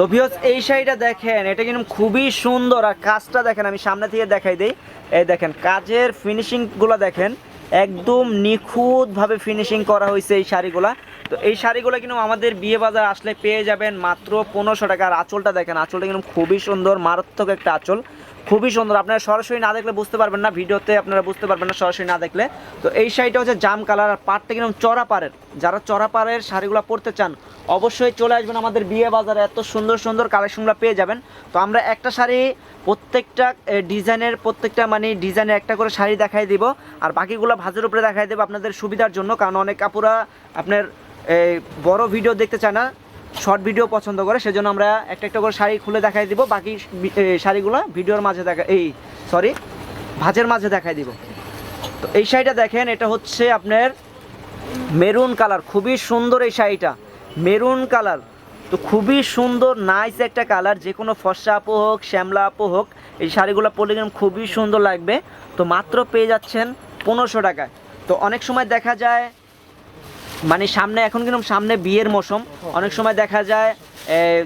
তো ভিওস এই শাড়িটা দেখেন, এটা কিন্তু খুবই সুন্দর। আর কাজটা দেখেন, আমি সামনে থেকে দেখাই দিই। এই দেখেন, কাজের ফিনিশিংগুলো দেখেন, একদম নিখুঁতভাবে ফিনিশিং করা হয়েছে এই শাড়িগুলা। তো এই শাড়িগুলো কিন্তু আমাদের বিয়ে বাজার আসলে পেয়ে যাবেন মাত্র পনেরোশো টাকা। আর আঁচলটা দেখেন, আঁচলটা কিন্তু খুবই সুন্দর, মারাত্মক একটা আঁচল। খুবই সুন্দর। আপনারা সরাসরি না দেখলে বুঝতে পারবেন না, ভিডিওতে আপনারা বুঝতে পারবেন না, সরাসরি না দেখলে। তো এই শাড়িটা হচ্ছে জাম কালার, আর পাটটা কিন্তু চড়া পাড়ের। যারা চড়া পাড়ের শাড়িগুলো পরতে চান, অবশ্যই চলে আসবেন আমাদের বিয়ে বাজারে। এত সুন্দর সুন্দর কালেকশনগুলো পেয়ে যাবেন। তো আমরা একটা শাড়ি প্রত্যেকটা ডিজাইনের প্রত্যেকটা মানে ডিজাইনের একটা করে শাড়ি দেখাই দিব। আর বাকিগুলো ভাজের উপরে দেখাই দেবো আপনাদের সুবিধার জন্য। কারণ অনেক কাপুরা আপনার বড় ভিডিও দেখতে চায় না। শর্ট ভিডিও পছন্দ করে, সেজন্য আমরা একটা একটা করে শাড়ি খুলে দেখাই দিব। বাকি শাড়িগুলো ভিডিওর মাঝে দেখা এই সরি ভাজের মাঝে দেখাই দিব। তো এই শাড়িটা দেখেন, এটা হচ্ছে আপনার মেরুন কালার, খুবই সুন্দর এই শাড়িটা। Maroon colour. তো খুবই সুন্দর নাইস একটা কালার, যে কোনো ফর্সা আপু হোক, শ্যামলা আপু হোক, এই শাড়িগুলো পরলে কিন্তু খুবই সুন্দর লাগবে। তো মাত্র পেয়ে যাচ্ছেন পনেরোশো টাকায়। তো অনেক সময় দেখা যায় মানে সামনে, এখন কিন্তু সামনে বিয়ের মৌসুম। অনেক সময় দেখা যায়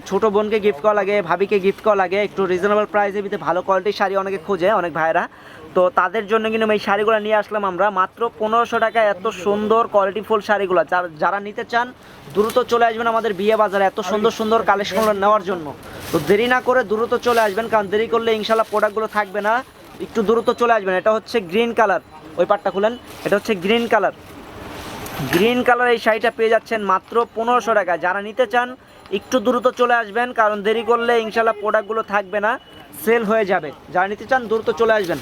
ছোট বোনকে গিফট করা লাগে, ভাবিকে গিফট করা লাগে, একটু রিজনেবল প্রাইসের ভিতরে ভালো কোয়ালিটির শাড়ি অনেকে খোঁজে, অনেক ভাইরা তো তাদের জন্য কিন্তু এই শাড়িগুলো নিয়ে আসলাম আমরা, মাত্র পনেরোশো টাকায় এত সুন্দর কোয়ালিটিফুল শাড়িগুলো। যার- যারা নিতে চান, দ্রুত চলে আসবেন আমাদের বিয়ে বাজারে এত সুন্দর সুন্দর কালেকশনগুলো নেওয়ার জন্য। তো দেরি না করে দ্রুত চলে আসবেন, কারণ দেরি করলে ইনশাল্লাহ প্রোডাক্টগুলো থাকবে না। একটু দ্রুত চলে আসবেন, এটা হচ্ছে গ্রিন কালার ওই পাটটা খুলেন, এটা হচ্ছে গ্রিন কালার গ্রিন কালার এই শাড়িটা পেয়ে যাচ্ছেন মাত্র পনেরোশো টাকা। যারা নিতে চান, একটু দ্রুত চলে আসবেন, কারণ দেরি করলে ইনশাল্লাহ প্রোডাক্টগুলো থাকবে না, সেল হয়ে যাবে। যারা নিতে চান, দ্রুত চলে আসবেন।